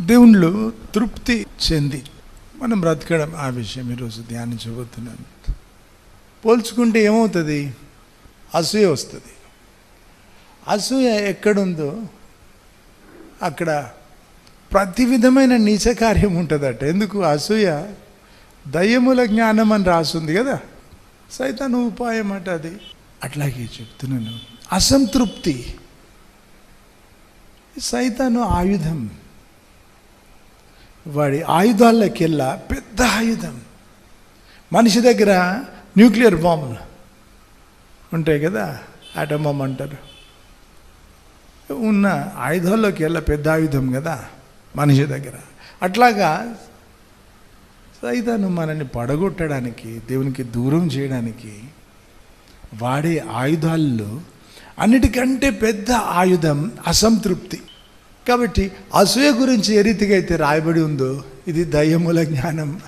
దేవుళ్ళు తృప్తి చెంది. మనం బ్రతకడం ఆ విషయం ఈరోజు ధ్యానించబోతున్నాను పోల్చుకుంటే ఏమవుతుంది? అసూయ వస్తుంది. అసూయ ఎక్కడుందో అక్కడ ప్రతి విధమైన నీచ కార్యం ఉంటుందట. ఎందుకు? అసూయ దయ్యముల జ్ఞానం అని రాసుంది కదా. సైతాను ఉపాయం అట అది. అట్లాగే చెప్తున్నాను. అసంతృప్తి. సైతాను ఆయుధం. వాడి ఆయుధాలకెల్లా పెద్ద ఆయుధం. మనిషి దగ్గర న్యూక్లియర్ బాంబులు ఉంటాయి కదా ఆటం బాంబు అంటారు. ఉన్న ఆయుధాల్లోకి వెళ్ళ పెద్ద ఆయుధం కదా మనిషి దగ్గర. అట్లాగా సైతాను మనల్ని పడగొట్టడానికి దేవునికి దూరం చేయడానికి వాడే ఆయుధాల్లో అన్నిటికంటే పెద్ద ఆయుధం అసంతృప్తి. కాబట్టి అసూయ గురించి ఏ రీతిగా అయితే రాయబడి ఉందో ఇది దయ్యముల జ్ఞానం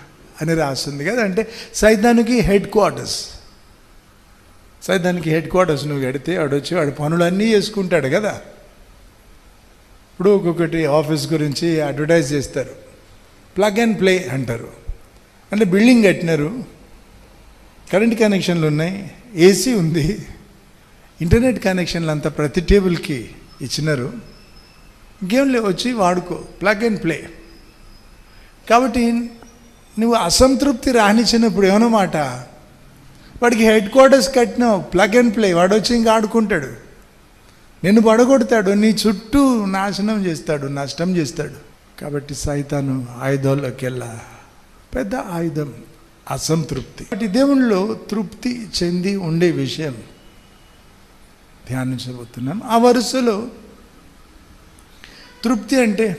అని రాస్తుంది కదా. అంటే సైతానికి హెడ్ క్వార్టర్స్. సైతానికి హెడ్ క్వార్టర్స్ నువ్వు కడితే ఆడొచ్చి వాడు పనులన్నీ చేసుకుంటాడు కదా. ఇప్పుడు ఒక్కొక్కటి ఆఫీస్ గురించి అడ్వర్టైజ్ చేస్తారు. ప్లగ్ అండ్ ప్లే అంటారు. అంటే బిల్డింగ్ కట్టినారు. కరెంట్ కనెక్షన్లు ఉన్నాయి. ఏసీ ఉంది. ఇంటర్నెట్ కనెక్షన్లు అంతా ప్రతి టేబుల్కి ఇచ్చినారు. ఇంకేం వచ్చి వాడుకో ప్లగ్ అండ్ ప్లే. కాబట్టి నువ్వు అసంతృప్తి రాణించినప్పుడు ఏమన్నా మాట? వాడికి హెడ్ క్వార్టర్స్ కట్టినావు ప్లగ్ అండ్ ప్లే వాడు వచ్చి ఇంకా ఆడుకుంటాడు. నిన్ను పడగొడతాడు నీ చుట్టూ నాశనం చేస్తాడు నష్టం చేస్తాడు. కాబట్టి సైతాను ఆయుధాల్లోకి వెళ్ళా పెద్ద ఆయుధం అసంతృప్తి. కాబట్టి దేవుళ్ళు తృప్తి చెంది ఉండే విషయం ధ్యానించబోతున్నాం. ఆ వరుసలో తృప్తి అంటే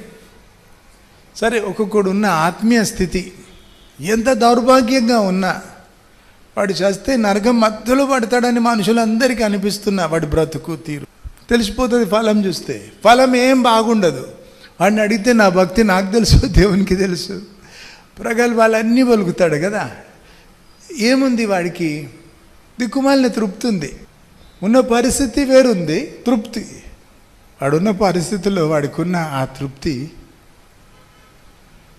సరే ఒక్కొక్కడు ఉన్న ఆత్మీయ స్థితి. ఎంత దౌర్భాగ్యంగా ఉన్నా వాడు చేస్తే నరకం మధ్యలో పడతాడని మనుషులందరికీ అనిపిస్తున్నా వాడి బ్రతుకు తీరు. తెలిసిపోతుంది ఫలం చూస్తే. ఫలం ఏం బాగుండదు. వాడిని అడిగితే నా భక్తి నాకు తెలుసు దేవునికి తెలుసు. ప్రగల్భాలన్నీ పలుకుతాడు కదా. ఏముంది వాడికి? దిక్కుమాలిన తృప్తి ఉంది. ఉన్న పరిస్థితి వేరుంది తృప్తి. వాడున్న పరిస్థితుల్లో వాడికి ఉన్న ఆ తృప్తి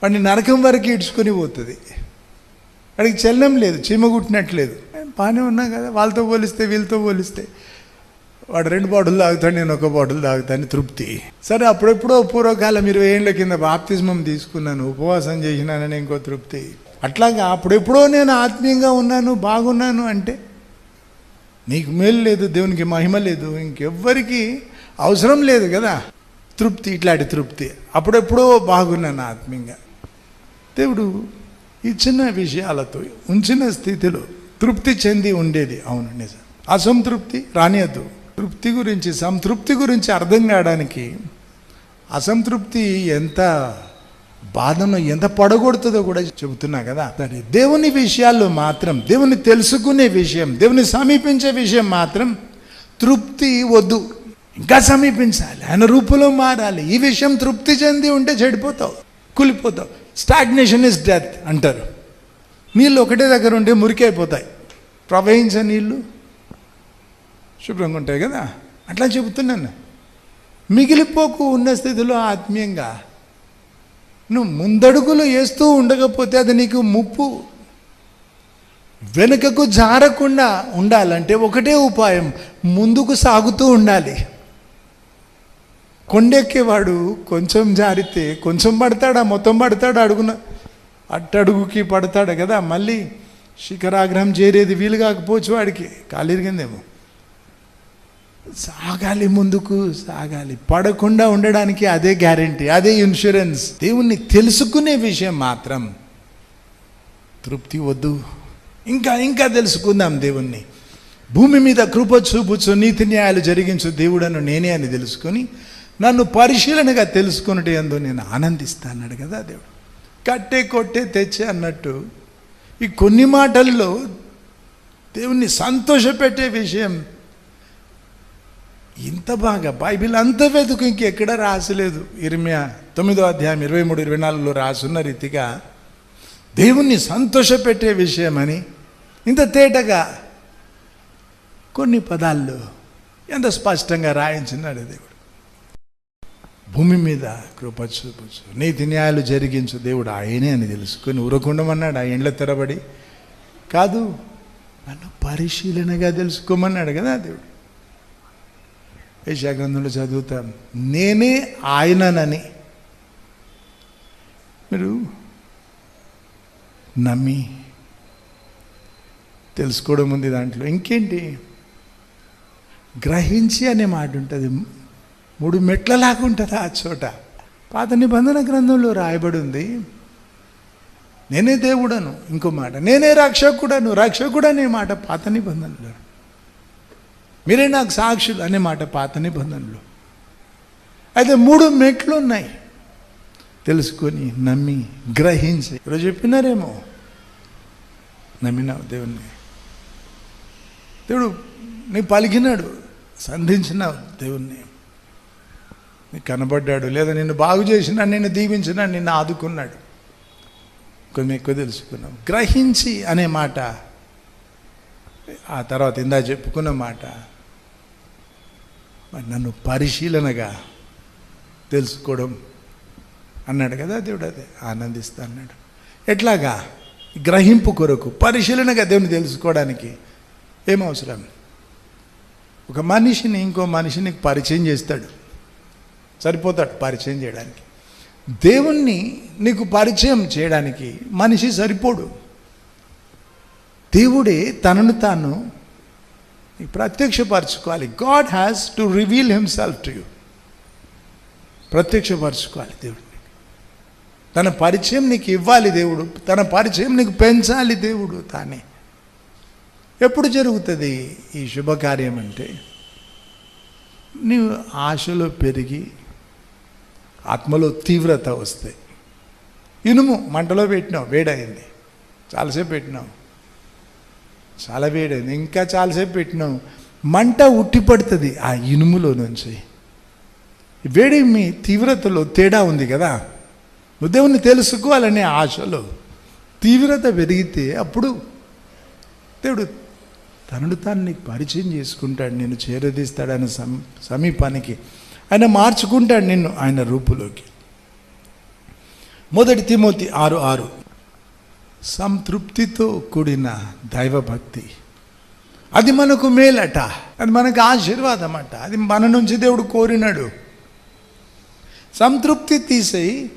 వాడిని నరకం వరకు ఈడ్చుకొని పోతుంది. వాడికి చెల్లం లేదు చీమగుట్టినట్లేదు బాగానే ఉన్నా కదా వాళ్ళతో పోలిస్తే వీళ్ళతో పోలిస్తే. వాడు రెండు బాటిల్ తాగుతాడు నేను ఒక బాటిల్ తాగుతాను తృప్తి. సరే అప్పుడెప్పుడో పూర్వకాలం ఇరవై ఏళ్ళ కింద బాప్తిజమం తీసుకున్నాను ఉపవాసం చేసినానని ఇంకో తృప్తి. అట్లాగా అప్పుడెప్పుడో నేను ఆత్మీయంగా ఉన్నాను బాగున్నాను అంటే నీకు మేలు లేదు దేవునికి మహిమ లేదు ఇంకెవ్వరికి అవసరం లేదు కదా. తృప్తి ఇట్లాంటి తృప్తి. అప్పుడెప్పుడో బాగున్నాను ఆత్మీయంగా. దేవుడు ఇచ్చిన విషయాలతో ఉంచిన స్థితిలో తృప్తి చెంది ఉండేది. అవును నిజం. అసంతృప్తి రానియద్దు. తృప్తి గురించి సంతృప్తి గురించి అర్థం కావడానికి అసంతృప్తి ఎంత బాధను ఎంత పడగొడుతుందో కూడా చెబుతున్నా కదా. సరే దేవుని విషయాల్లో మాత్రం దేవుని తెలుసుకునే విషయం దేవుని సమీపించే విషయం మాత్రం తృప్తి వద్దు. ఇంకా సమీపించాలి. ఆయన రూపంలో మారాలి. ఈ విషయం తృప్తి చెంది ఉంటే చెడిపోతావు కూలిపోతావు. స్టాగ్నేషన్ ఇస్ డెత్ అంటారు. నీళ్ళు ఒకటే దగ్గర ఉంటే మురికైపోతాయి ప్రవహించే నీళ్ళు శుభ్రంగా ఉంటాయి కదా? అట్లా చెబుతున్నాను. మిగిలిపోకు ఉన్న స్థితిలో ఆత్మీయంగా నువ్వు ముందడుగులు వేస్తూ ఉండకపోతే అది నీకు ముప్పు. వెనుకకు జారకుండా ఉండాలంటే ఒకటే ఉపాయం ముందుకు సాగుతూ ఉండాలి. కొండెక్కేవాడు కొంచెం జారితే కొంచెం పడతాడా మొత్తం పడతాడు అడుగున? అట్టడుగుకి పడతాడు కదా మళ్ళీ శిఖరాగ్రహం చేరేది వీలు కాకపోవచ్చు వాడికి కాలిరిగిందేమో సాగాలి ముందుకు సాగాలి. పడకుండా ఉండడానికి అదే గ్యారంటీ అదే ఇన్సూరెన్స్ దేవుణ్ణి తెలుసుకునే విషయం మాత్రం. తృప్తి వద్దు. ఇంకా ఇంకా తెలుసుకుందాం దేవుణ్ణి. భూమి మీద కృప చూపుచు నీతి న్యాయాలు జరిగించు దేవుడను నేనే అని తెలుసుకొని నన్ను పరిశీలనగా తెలుసుకున్నట్టు ఎందు నేను ఆనందిస్తాన్నాడు కదా దేవుడు. కట్టే కొట్టే తెచ్చే అన్నట్టు ఈ కొన్ని మాటల్లో దేవుణ్ణి సంతోషపెట్టే విషయం ఇంత బాగా బైబిల్ అంత వెతుకు ఇంకెక్కడ రాసలేదు. ఇరిమియా తొమ్మిదో అధ్యాయం ఇరవై మూడు ఇరవై నాలుగులో రాసున్న రీతిగా దేవుణ్ణి సంతోషపెట్టే విషయమని ఇంత తేటగా కొన్ని పదాల్లో ఎంత స్పష్టంగా రాయించినాడు దేవుడు. భూమి మీద కృప చూపుచు. నీతి న్యాయాలు జరిగించు దేవుడు ఆయనే అని తెలుసుకొని ఉరకుండమన్నాడు ఆ ఎండ్ల తెరబడి. కాదు నన్ను పరిశీలనగా తెలుసుకోమన్నాడు కదా దేవుడు. యశాగ్రంథంలో చదువుతాం నేనే ఆయననని. మీరు నమ్మి తెలుసుకోవడం ఉంది దాంట్లో. ఇంకేంటి? గ్రహించి అనే మాట ఉంటుంది. మూడు మెట్లలాగా ఉంటుంది ఆ చోట. పాత నిబంధన గ్రంథంలో రాయబడి ఉంది నేనే దేవుడను ఇంకో మాట నేనే రక్షకుడను రక్షకుడు అనే మాట పాత నిబంధనలో. మీరే నాకు సాక్షులు అనే మాట పాత నిబంధనలో. అయితే మూడు మెట్లు ఉన్నాయి తెలుసుకొని నమ్మి గ్రహించి. ఈరోజు చెప్పినారేమో? నమ్మినావు దేవుణ్ణి. దేవుడు నీ పలికినాడు సంధించినావు దేవుణ్ణి. నీకు కనబడ్డాడు. లేదా నిన్ను బాగు చేసినాడు నిన్ను దీవించినాడు నిన్ను ఆదుకున్నాడు. కొంచెం ఎక్కువ తెలుసుకున్నాం. గ్రహించి అనే మాట. ఆ తర్వాత ఇందా చెప్పుకున్న మాట. మరి నన్ను పరిశీలనగా తెలుసుకోవడం అన్నాడు కదా దేవుడు అదే ఆనందిస్తా అన్నాడు. ఎట్లాగా? గ్రహింపు కొరకు పరిశీలనగా దేవుని తెలుసుకోవడానికి ఏం అవసరం? ఒక మనిషిని ఇంకో మనిషిని పరిచయం చేస్తాడు. సరిపోతాడు పరిచయం చేయడానికి. దేవుణ్ణి నీకు పరిచయం చేయడానికి మనిషి సరిపోడు. దేవుడే తనను తాను ప్రత్యక్షపరచుకోవాలి. God has to reveal himself to you ప్రత్యక్షపరచుకోవాలి దేవుడిని తన పరిచయం నీకు ఇవ్వాలి దేవుడు. తన పరిచయం నీకు పెంచాలి దేవుడు తానే. ఎప్పుడు జరుగుతుంది ఈ శుభకార్యం అంటే? నీవు ఆశలో పెరిగి ఆత్మలో తీవ్రత వస్తాయి. ఇనుము మంటలో పెట్టినావు వేడైంది. చాలాసేపు పెట్టినావు. చాలా వేడైంది. ఇంకా చాలాసేపు పెట్టినావు. మంట ఉట్టి పడుతుంది ఆ ఇనుములో నుంచి. వేడి మీ తీవ్రతలో తేడా ఉంది కదా? దేవుణ్ణి తెలుసుకోవాలనే ఆశలో తీవ్రత పెరిగితే అప్పుడు దేవుడు తనడు తాను నీకు పరిచయం చేసుకుంటాడు నేను చేరదీస్తాడని సమీపానికి. ఆయన మార్చుకుంటాడు నిన్ను ఆయన రూపులోకి. మొదటి తిమోతి ఆరు ఆరు. సంతృప్తితో కూడిన దైవభక్తి. అది మనకు మేలట అది మనకు ఆశీర్వాదం అట అది మన నుంచి దేవుడు కోరినాడు. సంతృప్తి తీసేయి.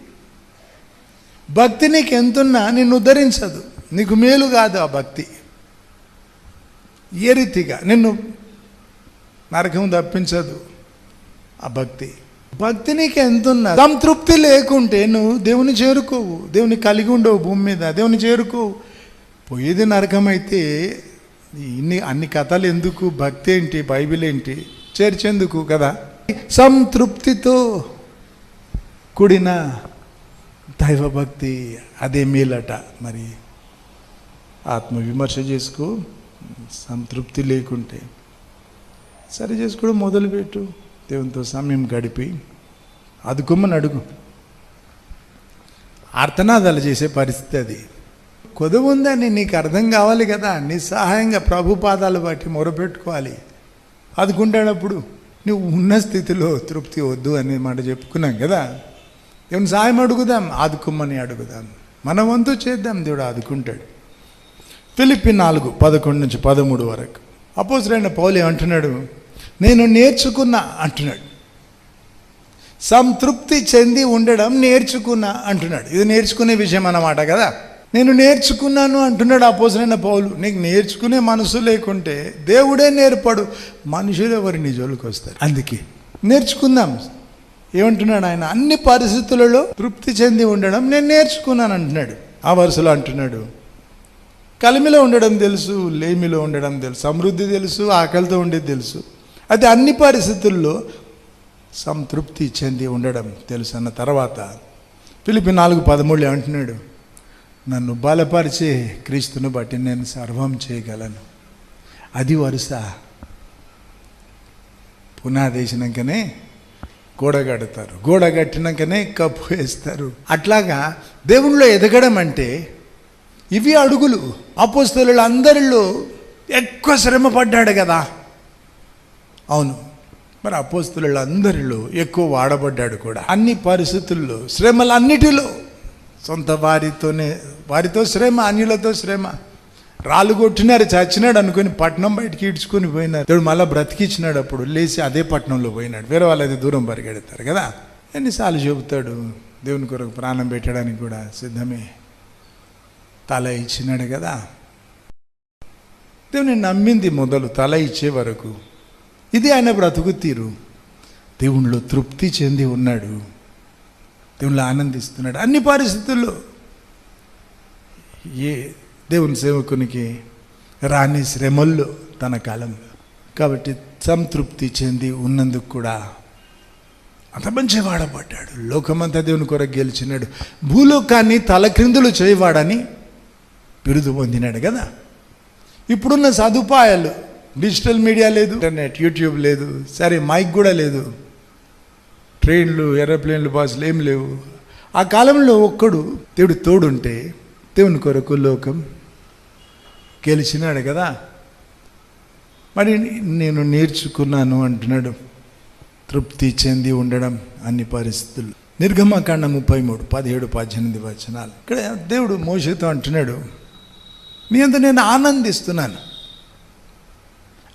భక్తి నీకు ఎంతున్నా నిన్ను ఉద్ధరించదు. నీకు మేలు కాదు ఆ భక్తి. ఏ రీతిగా? నిన్ను నరకం తప్పించదు. ఆ భక్తి. భక్తి నీకు ఎంతున్నా సంతృప్తి లేకుంటే నువ్వు దేవుని చేరుకోవు. దేవుని కలిగి ఉండవు భూమి మీద. దేవుని చేరుకోవు. పోయేది నరకమైతే ఇన్ని అన్ని కథలు ఎందుకు? భక్తి ఏంటి? బైబిల్ ఏంటి? చేర్చేందుకు కదా? సంతృప్తితో కూడిన దైవభక్తి అదే మేలట మరి. ఆత్మ విమర్శ చేసుకో సంతృప్తి లేకుంటే సరి చేసుకోవడం మొదలుపెట్టు. దేవునితో సమయం గడిపి అదుకోమని అడుగు. ఆర్తనాదాలు చేసే పరిస్థితి అది. కొదువు ఉందని నీకు అర్థం కావాలి కదా? నిస్సహాయంగా ప్రభుపాదాలు బట్టి మొరపెట్టుకోవాలి. అదుకుంటాడప్పుడు నువ్వు ఉన్న స్థితిలో తృప్తి వద్దు అనే మాట చెప్పుకున్నాం కదా? దేవుని సాయం అడుగుదాం ఆదుకుమ్మని అడుగుదాం. మన వంతు చేద్దాం దేవుడు ఆదుకుంటాడు. ఫిలిప్పి నాలుగు పదకొండు నుంచి పదమూడు వరకు. అపోజరైన పౌలు ఏమంటున్నాడు? నేను నేర్చుకున్నా అంటున్నాడు. సంతృప్తి చెంది ఉండడం నేర్చుకున్నా అంటున్నాడు. ఇది నేర్చుకునే విషయం అన్నమాట కదా. నేను నేర్చుకున్నాను అంటున్నాడు అపోజరైన పౌలు. నీకు నేర్చుకునే మనసు లేకుంటే దేవుడే నేర్పడు. మనుషులు ఎవరి నీ జోలికి వస్తారు? అందుకే నేర్చుకుందాం. ఏమంటున్నాడు ఆయన? అన్ని పరిస్థితులలో తృప్తి చెంది ఉండడం నేను నేర్చుకున్నాను అంటున్నాడు. ఆ వరుసలో అంటున్నాడు. కలిమిలో ఉండడం తెలుసు లేమిలో ఉండడం తెలుసు సమృద్ధి తెలుసు ఆకలితో ఉండేది తెలుసు. అయితే అన్ని పరిస్థితుల్లో సంతృప్తి చెంది ఉండడం తెలుసు అన్న తర్వాత పిలిపి నాలుగు పదమూడు అంటున్నాడు నన్ను బలపరిచే క్రీస్తును బట్టి నేను సర్వం చేయగలను. అది వరుస. పునాదేసినాకనే గోడ కడతారు. గోడ కట్టినాకనే కప్పు వేస్తారు. అట్లాగా దేవుళ్ళో ఎదగడం అంటే ఇవి అడుగులు. అపోస్తలు అందరిలో ఎక్కువ శ్రమ పడ్డాడు కదా. అవును. మరి అపోస్తులందరిలో ఎక్కువ వాడబడ్డాడు కూడా. అన్ని పరిస్థితుల్లో శ్రమలన్నిటిలో. సొంత వారితోనే వారితో శ్రమ అన్యులతో శ్రమ. రాళ్ళు కొట్టినారు చచ్చినాడు అనుకుని పట్నం బయటికి ఈడ్చుకొని పోయినారు. దేవుడు మళ్ళీ బ్రతికిచ్చినాడు అప్పుడు లేచి అదే పట్నంలో పోయినాడు. వేరే వాళ్ళది దూరం పరిగెడతారు కదా. ఎన్నిసార్లు చెబుతాడు దేవుని కొరకు ప్రాణం పెట్టడానికి కూడా సిద్ధమే. తల ఇచ్చినాడు కదా. దేవుని నమ్మింది మొదలు తల ఇచ్చే వరకు. ఇది ఆయన బ్రతుకు తీరు. దేవుణ్ణిలో తృప్తి చెంది ఉన్నాడు. దేవునిలో ఆనందిస్తున్నాడు. అన్ని పరిస్థితుల్లో ఏ దేవుని సేవకునికి రాని శ్రమల్లో తన కాలంలో. కాబట్టి సంతృప్తి చెంది ఉన్నందుకు కూడా అంత మంచి వాడబడ్డాడు. లోకమంతా దేవుని కొరకు గెలిచినాడు. భూలోకాన్ని తలక్రిందులు చేయవాడని బిరుదు పొందినాడు కదా. ఇప్పుడున్న సదుపాయాలు డిజిటల్ మీడియా లేదు. ఇంటర్నెట్ యూట్యూబ్ లేదు. సరే మైక్ కూడా లేదు. ట్రైన్లు ఏరోప్లేన్లు బాసులు ఏం లేవు. ఆ కాలంలో ఒక్కడు దేవుడు తోడుంటే దేవుని కొరకు లోకం గెలిచినాడు కదా. మరి నేను నేర్చుకున్నాను అంటున్నాడు. తృప్తి చెంది ఉండడం అన్ని పరిస్థితులు. నిర్గమకాండ ముప్పై మూడు పదిహేడు పద్దెనిమిది వచనాలు. ఇక్కడ దేవుడు మోసతో అంటున్నాడు నీ అంత నేను ఆనందిస్తున్నాను.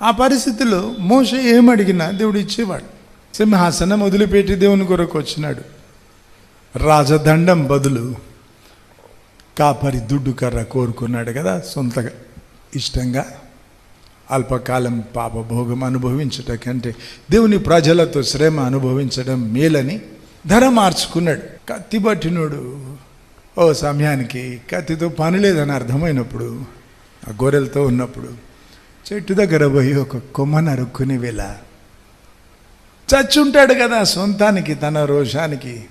ఆ పరిస్థితిలో మోస ఏమడిగినా దేవుడు ఇచ్చేవాడు. సింహాసనం వదిలిపెట్టి దేవుని కొరకు వచ్చినాడు. రాజదండం బదులు కాపరి దుడ్డు కర్ర కోరుకున్నాడు కదా సొంతగా ఇష్టంగా. అల్పకాలం పాపభోగం అనుభవించట కంటే దేవుని ప్రజలతో శ్రమ అనుభవించడం మేలని ధర మార్చుకున్నాడు. కత్తి పట్టినోడు ఓ సమయానికి కత్తితో పని లేదని అర్థమైనప్పుడు ఆ గొర్రెలతో ఉన్నప్పుడు చెట్టు దగ్గర పోయి ఒక కొమ్మ నరుక్కుని వేళ చచ్చుంటాడు కదా సొంతానికి తన రోషానికి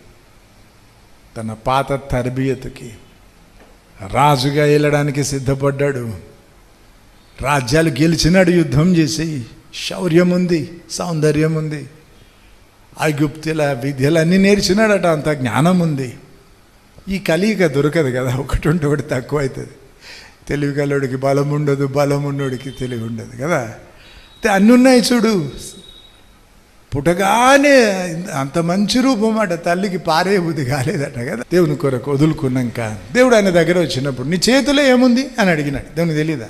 తన పాత తరబియతకి రాజుగా వెళ్ళడానికి సిద్ధపడ్డాడు. రాజ్యాలు గెలిచినాడు యుద్ధం చేసి. శౌర్యం ఉంది సౌందర్యం ఉంది ఐగుప్తుల విద్యలు అన్నీ నేర్చినాడట అంత జ్ఞానం ఉంది ఈ కలియిక దొరకదు కదా ఒకటి ఉంటే ఒకటి తక్కువ అవుతుంది తెలివి కల్లోడికి బలం ఉండదు బలం ఉన్నోడికి తెలివి ఉండదు కదా? అయితే అన్నీ ఉన్నాయి చూడు. పుట్టగానే అంత మంచి రూపం అట తల్లికి పారే బుద్ధి కాలేదట కదా? దేవుని కొరకు వదులుకున్నాక దేవుడు ఆయన దగ్గర వచ్చినప్పుడు నీ చేతిలో ఏముంది? అని అడిగినాడు. దేవునికి తెలీదా?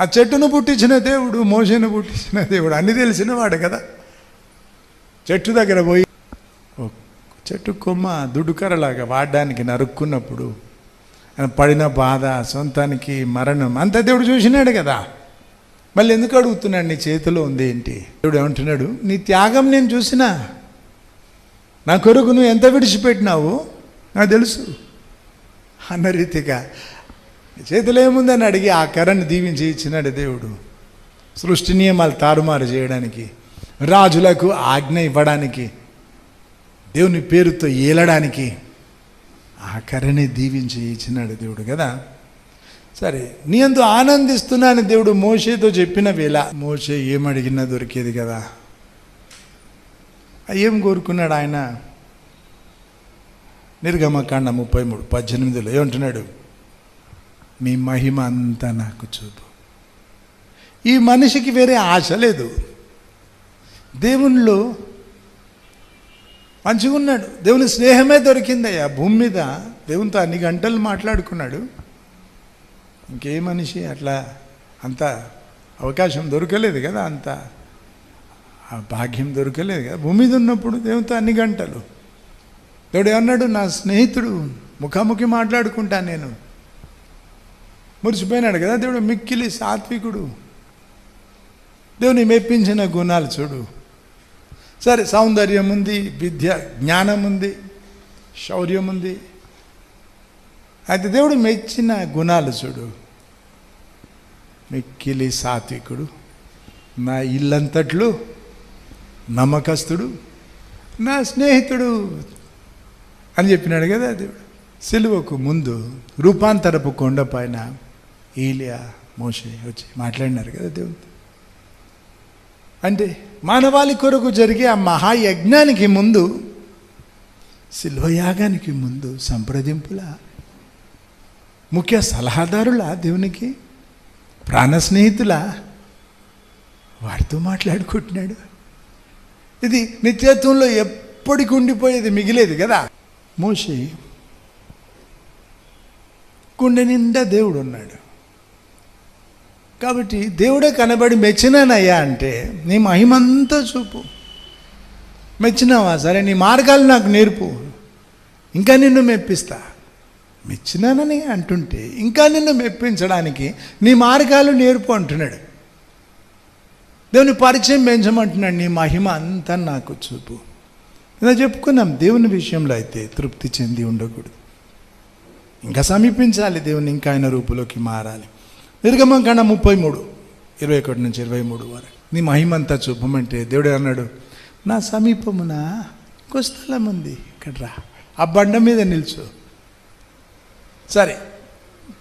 ఆ చెట్టును పుట్టించిన దేవుడు మోసను పుట్టించిన దేవుడు అన్ని తెలిసిన వాడు కదా? చెట్టు దగ్గర పోయి ఓ చెట్టు కొమ్మ దుడుకరలాగా వాడడానికి నరుక్కున్నప్పుడు పడిన బాధ సొంతానికి మరణం అంతా దేవుడు చూసినాడు కదా. మళ్ళీ ఎందుకు అడుగుతున్నాడు నీ చేతిలో ఉంది ఏంటి? దేవుడు ఏమంటున్నాడు నీ త్యాగం నేను చూసినా. నా కొరకు నువ్వు ఎంత విడిచిపెట్టినావు? నాకు తెలుసు. అన్న రీతిగా చేతిలో ఏముందని అడిగి ఆ కర్రని దీవించి ఇచ్చినాడు దేవుడు. సృష్టి నియమాలు తారుమారు చేయడానికి రాజులకు ఆజ్ఞ ఇవ్వడానికి దేవుని పేరుతో ఏలడానికి ఆ కర్రని దీవించి ఇచ్చినాడు దేవుడు కదా. సరే నీ అందు ఆనందిస్తున్నాను దేవుడు మోషేతో చెప్పిన వేళ మోషే ఏమడిగినా దొరికేది కదా. ఏం కోరుకున్నాడు ఆయన? నిర్గమకాండ ముప్పై మూడు పద్దెనిమిదిలో ఏమంటున్నాడు? మీ మహిమ అంతా నాకు చూపు. ఈ మనిషికి వేరే ఆశ లేదు. దేవునిలో మంచిగా ఉన్నాడు దేవుని స్నేహమే దొరికిందయ్యా. భూమి మీద దేవునితో అన్ని గంటలు మాట్లాడుకున్నాడు. ఇంకే మనిషి అట్లా అంత అవకాశం దొరకలేదు కదా అంత. ఆ భాగ్యం దొరకలేదు కదా. భూమి మీద ఉన్నప్పుడు దేవునితో అన్ని గంటలు. దేవుడు ఏమన్నాడు? నా స్నేహితుడు ముఖాముఖి మాట్లాడుకుంటా నేను. మురిసిపోయినాడు కదా దేవుడు. మిక్కిలి సాత్వికుడు. దేవుని మెప్పించిన గుణాలు చూడు. సరే సౌందర్యం ఉంది విద్య జ్ఞానం ఉంది శౌర్యం ఉంది అయితే దేవుడు మెచ్చిన గుణాలు చూడు. మిక్కిలి సాత్వికుడు నా ఇల్లంతట్లు నమ్మకస్తుడు నా స్నేహితుడు అని చెప్పినాడు కదా దేవుడు. సిలువకు ముందు రూపాంతరపు కొండ పైన ఈలియా మోషే వచ్చి మాట్లాడినారు కదా దేవుడు అంటే మానవాళి కొరకు జరిగే ఆ మహాయజ్ఞానికి ముందు శిల్వయాగానికి ముందు సంప్రదింపుల ముఖ్య సలహాదారుల దేవునికి ప్రాణ స్నేహితుల వాడితో మాట్లాడుకుంటున్నాడు. ఇది నిత్యత్వంలో ఎప్పటికి ఉండిపోయేది మిగిలేది కదా. మోషి గుండె నిండా దేవుడు ఉన్నాడు కాబట్టి దేవుడే కనబడి మెచ్చినానయ్యా అంటే నీ మహిమంతా చూపు. మెచ్చినావా? సరే నీ మార్గాలు నాకు నేర్పు. ఇంకా నిన్ను మెప్పిస్తా. మెచ్చినానని అంటుంటే ఇంకా నిన్ను మెప్పించడానికి నీ మార్గాలు నేర్పు అంటున్నాడు. దేవుని పరిచయం పెంచమంటున్నాడు నీ మహిమ అంతా నాకు చూపు. ఇలా చెప్పుకున్నాం దేవుని విషయంలో అయితే తృప్తి చెంది ఉండకూడదు. ఇంకా సమీపించాలి దేవుని ఇంకా ఆయన రూపులోకి మారాలి. నిర్గమం కన్నా ముప్పై మూడు. ఇరవై ఒకటి నుంచి ఇరవై మూడు వరకు. నీ మహిమంతా చూపమంటే దేవుడు అన్నాడు నా సమీపమున ఇంకో స్థలం ఉంది. ఇక్కడ రా. ఆ బండ మీద నిల్చో. సరే.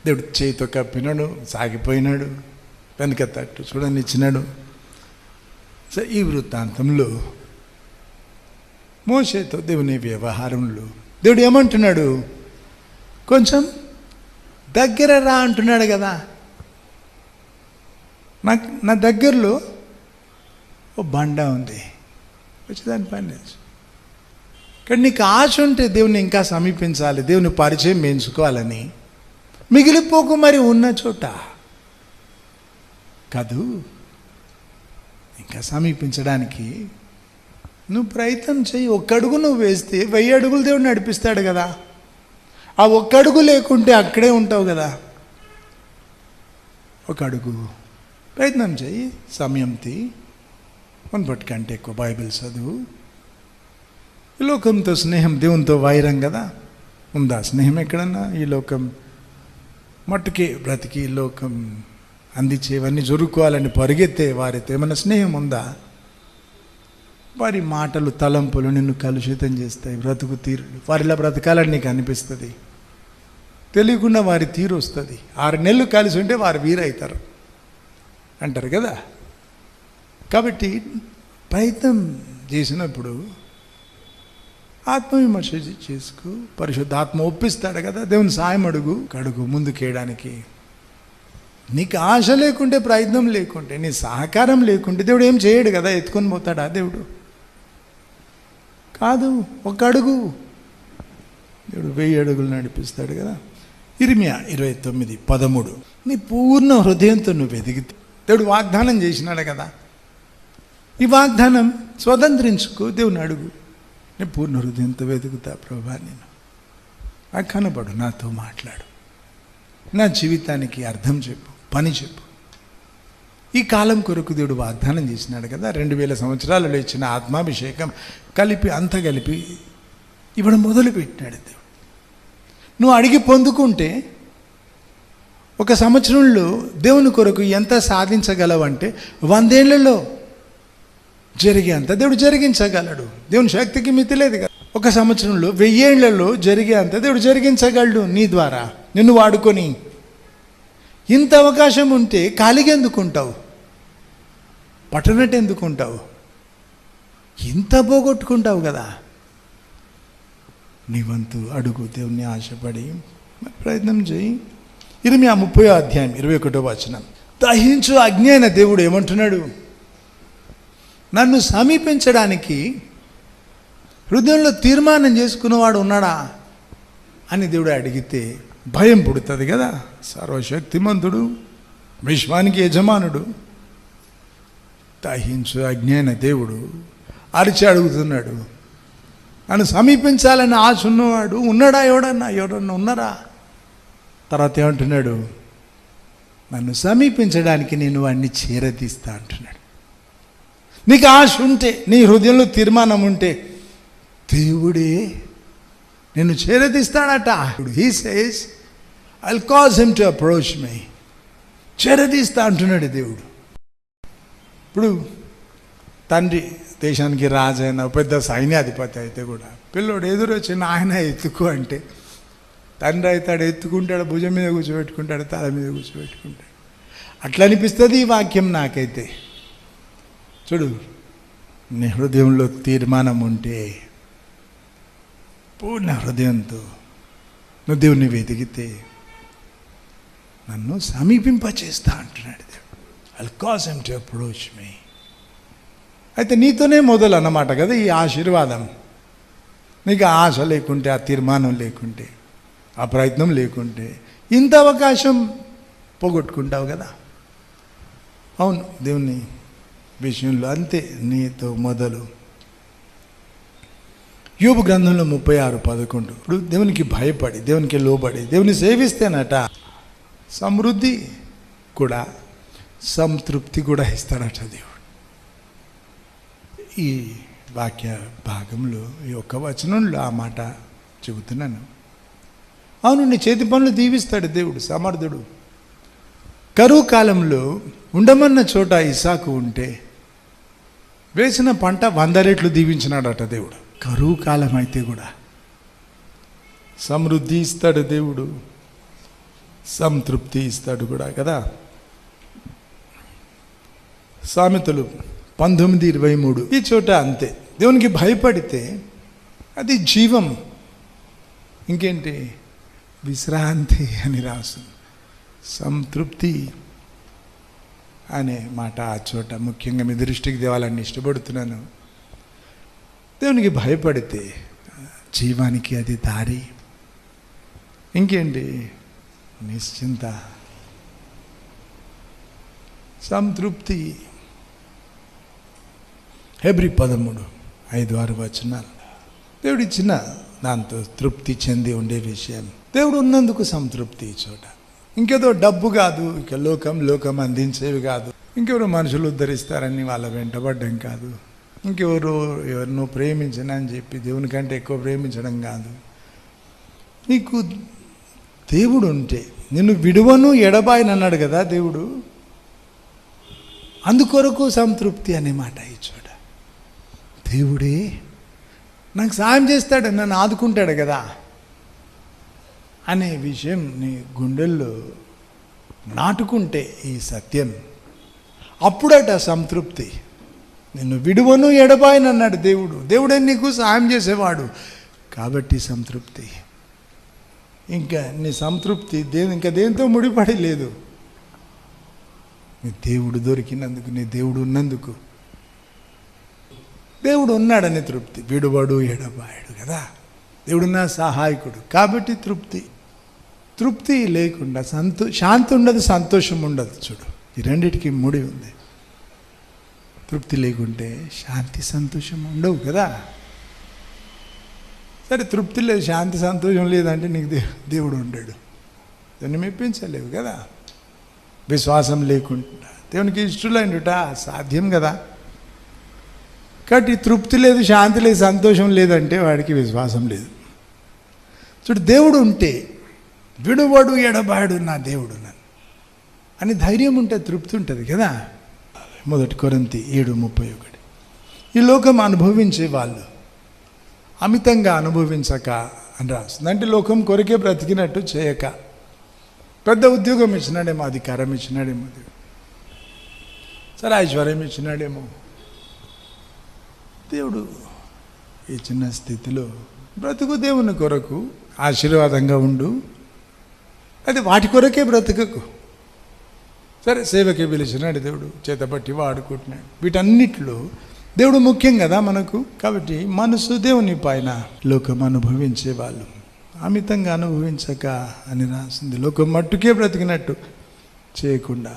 దేవుడు చేయితో కప్పినాడు సాగిపోయినాడు వెనక తట్టు చూడనిచ్చినాడు సరే ఈ వృత్తాంతంలో మోసేతో దేవుని వ్యవహారంలో దేవుడు ఏమంటున్నాడు? కొంచెం దగ్గర రా అంటున్నాడు కదా. నాకు నా దగ్గరలో ఓ బండ ఉంది. వచ్చి దాని పని లేదు. కానీ నీకు ఆశ ఉంటే దేవుని ఇంకా సమీపించాలి దేవుని పరిచయం పెంచుకోవాలని మిగిలిపోకు మరి ఉన్న చోట. కాదు ఇంకా సమీపించడానికి నువ్వు ప్రయత్నం చేయి ఒక్కడుగు నువ్వు వేస్తే వెయ్యి అడుగులు దేవుడు నడిపిస్తాడు కదా. ఆ ఒక్కడుగు లేకుంటే అక్కడే ఉంటావు కదా. ఒక అడుగు. ప్రయత్నం చేయి. సమయం తీ. మున్పటి కంటే ఎక్కువ బైబిల్ చదువు. ఈ లోకంతో స్నేహం దేవునితో వైరం కదా. ఉందా స్నేహం ఎక్కడన్నా? ఈ లోకం మట్టుకి బ్రతికి ఈ లోకం అందించేవన్నీ జరుక్కోవాలని పరిగెత్తే వారితో ఏమైనా స్నేహం ఉందా? వారి మాటలు తలంపులు నిన్ను కలుషితం చేస్తాయి బ్రతుకు తీరు వారిలా బ్రతకాలని నీకు అనిపిస్తుంది. తెలియకుండా వారి తీరు వస్తుంది. ఆరు నెలలు కలిసి ఉంటే వారు వీరవుతారు అంటారు కదా. కాబట్టి ప్రయత్నం చేసినప్పుడు ఆత్మవిమర్శ చేసుకో పరిశుద్ధాత్మ ఒప్పిస్తాడు కదా. దేవుని సాయం అడుగు కడుగు ముందుకేయడానికి. నీకు ఆశ లేకుంటే ప్రయత్నం లేకుంటే నీ సహకారం లేకుంటే దేవుడు ఏం చేయడు కదా. ఎత్తుకొని పోతాడా దేవుడు? కాదు ఒక అడుగు. దేవుడు వెయ్యి అడుగులు నడిపిస్తాడు కదా. ఇరిమియా ఇరవై తొమ్మిది పదమూడు. నీ పూర్ణ హృదయంతో నువ్వు ఎదిగితే దేవుడు వాగ్దానం చేసినాడు కదా. ఈ వాగ్దానం స్వతంత్రించుకో దేవుని అడుగు. నేను పూర్ణ హృదయంతో వెతుకుతా ప్రభా నేను. ఆ కనబడు నాతో మాట్లాడు. నా జీవితానికి అర్థం చెప్పు పని చెప్పు. ఈ కాలం కొరకు దేవుడు వాగ్దానం చేసినాడు కదా. రెండు వేల సంవత్సరాలలో ఇచ్చిన ఆత్మాభిషేకం కలిపి అంత కలిపి ఇవ్వడం మొదలుపెట్టినాడు దేవుడు. నువ్వు అడిగి పొందుకుంటే ఒక సంవత్సరంలో దేవుని కొరకు ఎంత సాధించగలవంటే వందేళ్ళలో జరిగేంత దేవుడు జరిగించగలడు. దేవుని శక్తికి మితి లేదు కదా. ఒక సంవత్సరంలో వెయ్యేళ్ళలో జరిగేంత దేవుడు జరిగించగలడు నీ ద్వారా. నిన్ను వాడుకొని. ఇంత అవకాశం ఉంటే ఖాళీగా ఎందుకుంటావు పట్టనట్టు ఎందుకుంటావు ఇంత పోగొట్టుకుంటావు కదా. నీ వంతు అడుగు దేవుణ్ణి ఆశపడి ప్రయత్నం చేయి. ఇరిమి ఆ ముప్పై అధ్యాయం ఇరవై ఒకటో వచనం. దహించు అజ్ఞ అయిన దేవుడు ఏమంటున్నాడు? నన్ను సమీపించడానికి హృదయంలో తీర్మానం చేసుకున్నవాడు ఉన్నాడా? అని దేవుడు అడిగితే భయం పుడుతుంది కదా. సర్వశక్తిమంతుడు విశ్వానికి యజమానుడు. దహించు అజ్ఞాన దేవుడు అరిచి అడుగుతున్నాడు. నన్ను సమీపించాలని ఆశ ఉన్నవాడు ఉన్నాడా ఎవడన్నా? ఎవడన్నా ఉన్నారా? తర్వాత ఏమంటున్నాడు? నన్ను సమీపించడానికి నేను వాడిని చీరదీస్తా అంటున్నాడు. నీకు ఆశ ఉంటే నీ హృదయంలో తీర్మానం ఉంటే దేవుడే నేను చేరదీస్తాడట. He says I'll cause him to approach my చేరదీస్తా అంటున్నాడు దేవుడు. ఇప్పుడు తండ్రి దేశానికి రాజైన పెద్ద సైన్యాధిపతి అయితే కూడా పిల్లోడు ఎదురొచ్చి నాయన ఎత్తుకు అంటే తండ్రి అవుతాడు ఎత్తుకుంటాడు భుజం మీద కూర్చోబెట్టుకుంటాడు తల మీద కూర్చోబెట్టుకుంటాడు. అట్లా అనిపిస్తుంది ఈ వాక్యం నాకైతే. చూడు నీ హృదయంలో తీర్మానం ఉంటే పూర్ణ హృదయంతో నువ్వు దేవుని వెతికితే నన్ను సమీపింపచేస్తా అంటున్నాడు దేవుడు. I cause him to approach me అయితే నీతోనే మొదలు అన్నమాట కదా ఈ ఆశీర్వాదం. నీకు ఆశ లేకుంటే ఆ తీర్మానం లేకుంటే. ఆ ప్రయత్నం లేకుంటే ఇంత అవకాశం పోగొట్టుకుంటావు కదా. అవును దేవుని విషయంలో అంతే నీతో మొదలు. యూబు గ్రంథంలో ముప్పై ఆరు పదకొండు. ఇప్పుడు దేవునికి భయపడి దేవునికి లోబడి దేవుని సేవిస్తేనట సమృద్ధి కూడా సంతృప్తి కూడా ఇస్తాడట దేవుడు. ఈ వాక్య భాగంలో ఈ ఒక్క వచనంలో ఆ మాట చెబుతున్నాను. అవును నీ చేతి పనులు దీవిస్తాడు దేవుడు సమర్థుడు. కరువు కాలంలో ఉండమన్న చోట ఇసాకు ఉంటే వేసిన పంట వంద రెట్లు దీవించినాడట దేవుడు. కరువు కాలం అయితే కూడా సమృద్ధి ఇస్తాడు దేవుడు సంతృప్తి ఇస్తాడు కూడా కదా? సామెతలు పంతొమ్మిది ఇరవై మూడు. ఈ చోట అంతే. దేవునికి భయపడితే అది జీవం. ఇంకేంటి? విశ్రాంతి అని రాసు సంతృప్తి అనే మాట ఆ చోట ముఖ్యంగా మీ దృష్టికి దేవాలని ఇష్టపడుతున్నాను. దేవునికి భయపడితే జీవానికి అది దారి. ఇంకేంటి? నిశ్చింత. సంతృప్తి. హెబ్రి పదమూడు ఐదు ఆరు వచనాలు. దేవుడిచ్చిన దాంతో తృప్తి చెంది ఉండే విషయాన్ని దేవుడు ఉన్నందుకు సంతృప్తి చోట. ఇంకేదో డబ్బు కాదు ఇక లోకం లోకం అందించేవి కాదు. ఇంకెవరు మనుషులు ఉద్ధరిస్తారని వాళ్ళ వెంటబడ్డం కాదు. ఇంకెవరు ఎవరినో ప్రేమించను అని చెప్పి దేవుని కంటే ఎక్కువ ప్రేమించడం కాదు. నీకు దేవుడు ఉంటే నిన్ను విడువను ఎడబాయిని అన్నాడు కదా దేవుడు. అందుకొరకు సంతృప్తి అనే మాట ఈ చోట. దేవుడే నాకు సాయం చేస్తాడు నన్ను ఆదుకుంటాడు కదా. అనే విషయం నీ గుండెల్లో నాటుకుంటే ఈ సత్యం. అప్పుడట సంతృప్తి. నిన్ను విడువను ఎడబాయని అన్నాడు దేవుడు. దేవుడే నీకు సాయం చేసేవాడు. కాబట్టి సంతృప్తి. ఇంకా నీ సంతృప్తి దే ఇంకా దేంతో ముడిపడి లేదు. నీ దేవుడు దొరికినందుకు నీ దేవుడు ఉన్నందుకు. దేవుడు ఉన్నాడని తృప్తి. విడువడు ఎడబాయడు కదా. దేవుడు నా సహాయకుడు. కాబట్టి తృప్తి. తృప్తి లేకుండా సంతో శాంతి ఉండదు సంతోషం ఉండదు చూడు. ఈ రెండిటికి ముడి ఉంది. తృప్తి లేకుంటే శాంతి సంతోషం ఉండవు కదా. సరే తృప్తి లేదు శాంతి సంతోషం లేదంటే నీకు దే దేవుడు ఉండడు. దాన్ని మెప్పించలేవు కదా. విశ్వాసం లేకుండా. దేవునికి ఇష్టలైనట సాధ్యం కదా. కాబట్టి తృప్తి లేదు శాంతి లేదు సంతోషం లేదంటే వాడికి విశ్వాసం లేదు. చూడు దేవుడు ఉంటే విడువడు ఎడబాడు నా దేవుడు నన్ను. అని ధైర్యం ఉంటే తృప్తి ఉంటుంది కదా? మొదటి కొరంతి ఏడు ముప్పై ఒకటి. ఈ లోకం అనుభవించే వాళ్ళు అమితంగా అనుభవించక అని రాస్తుంది. అంటే లోకం కొరికే బ్రతికినట్టు చేయక. పెద్ద ఉద్యోగం ఇచ్చినాడేమో అధికారం ఇచ్చినాడేమో దేవుడు. సరే ఐశ్వర్యం ఇచ్చినాడేమో. దేవుడు ఈ చిన్న స్థితిలో బ్రతుకు దేవుని కొరకు ఆశీర్వాదంగా ఉండు. అది వాటి కొరకే బ్రతకకు. సరే సేవకి పిలిచినాడు దేవుడు చేతపట్టి వాడుకుంటున్నాడు. వీటన్నిటిలో దేవుడు ముఖ్యం కదా మనకు. కాబట్టి మనసు దేవుని పైన లోకం అనుభవించే వాళ్ళు. అమితంగా అనుభవించక అని రాసింది. లోకం మట్టుకే బ్రతికినట్టు చేయకుండా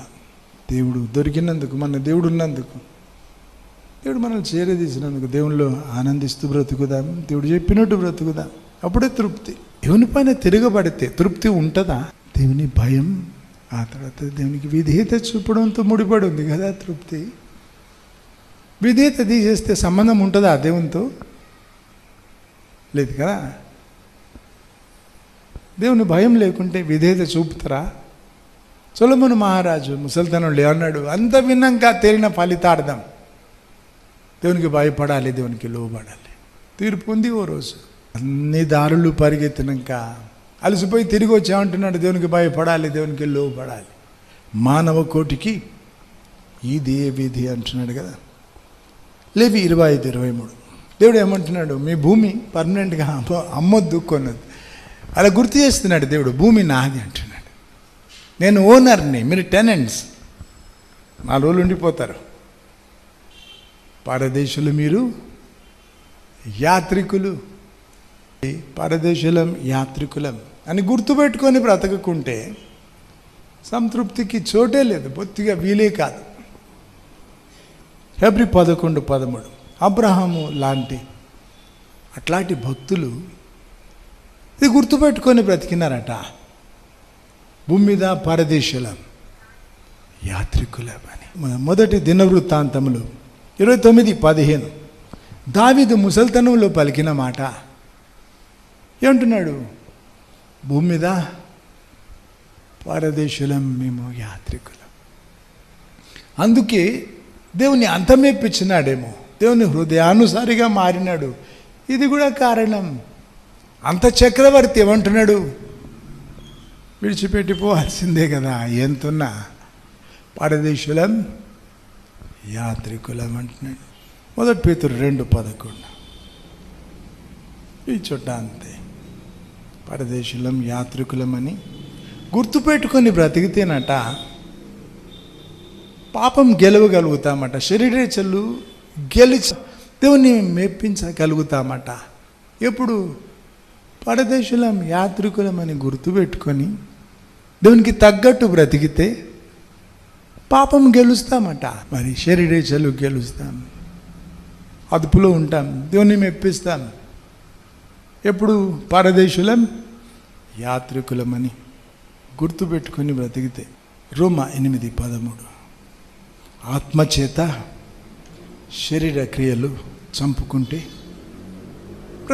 దేవుడు దొరికినందుకు మన దేవుడు ఉన్నందుకు. దేవుడు మనల్ని చేరదీసినందుకు దేవుళ్ళు ఆనందిస్తూ బ్రతుకుదాం. దేవుడు చెప్పినట్టు బ్రతుకుదాం. అప్పుడే తృప్తి. దేవుని పైన తిరగబడితే తృప్తి ఉంటుందా? దేవుని భయం ఆ తర్వాత దేవునికి విధేయత చూపడంతో ముడిపడి ఉంది కదా తృప్తి. విధేయత తీసేస్తే సంబంధం ఉంటుందా దేవునితో? లేదు కదా? దేవుని భయం లేకుంటే విధేయత చూపుతారా? సొలమును మహారాజు ముసలితనంలో అన్నాడు అంత విన్నాక తేలిన ఫలితార్థం. దేవునికి భయపడాలి దేవునికి లోబడాలి. తీర్పు ఉంది ఓ రోజు. అన్ని దారులు పరిగెత్తినాక అలసిపోయి తిరిగి వచ్చామంటున్నాడు దేవునికి భయపడాలి దేవునికి లోపడాలి మానవ కోటికి ఇదే విధి అంటున్నాడు కదా. లేవి ఇరవై ఐదు ఇరవై మూడు. దేవుడు ఏమంటున్నాడు మీ భూమి పర్మనెంట్గా అమ్మొద్దు కొన్నది అలా గుర్తు చేస్తున్నాడు దేవుడు భూమి నాది అంటున్నాడు. నేను ఓనర్ని మీరు టెనెంట్స్. నాలుగు రోజులు ఉండిపోతారు. పరదేశులు మీరు యాత్రికులు. పరదేశులం యాత్రికులం. అని గుర్తుపెట్టుకొని బ్రతకకుంటే సంతృప్తికి చోటే లేదు బొత్తిగా వీలే కాదు. ఫిబ్రి పదకొండు పదమూడు. అబ్రహాము లాంటి అట్లాంటి భక్తులు ఇది గుర్తుపెట్టుకొని బ్రతికినారట. భూమి మీద పరదేశుల యాత్రికుల అని మొదటి దినవృత్తాంతములు ఇరవై తొమ్మిది పదిహేను. దావిదు ముసల్తనంలో పలికిన మాట. ఏమంటున్నాడు? భూమి మీద పరదేశులం మేము యాత్రికులం. అందుకే దేవుని అంతమేపించినాడేమో దేవుని హృదయానుసారిగా మారినాడు. ఇది కూడా కారణం. అంత చక్రవర్తి ఏమంటున్నాడు? విడిచిపెట్టిపోవాల్సిందే కదా ఎంతున్నా పరదేశులం యాత్రికులం అంటున్నాడు. మొదటి పేతురు రెండు పదకొండు. ఈ చుట్ట అంతే. పరదేశులం యాత్రికులమని గుర్తుపెట్టుకొని బ్రతికితేనట పాపం గెలవగలుగుతామట. శరీరేచలు గెలిచి దేవుని మెప్పించగలుగుతామట. ఎప్పుడు? పరదేశులం యాత్రికులమని గుర్తుపెట్టుకొని దేవునికి తగ్గట్టు బ్రతికితే పాపం గెలుస్తామట. మరి శరీరేచలు గెలుస్తాం. అదుపులో ఉంటాం దేవుని మెప్పిస్తాం. ఎప్పుడు పరదేశులం? యాత్రికులమని గుర్తుపెట్టుకొని బ్రతికితే రోమ ఎనిమిది పదమూడు. ఆత్మచేత శరీర క్రియలు చంపుకుంటే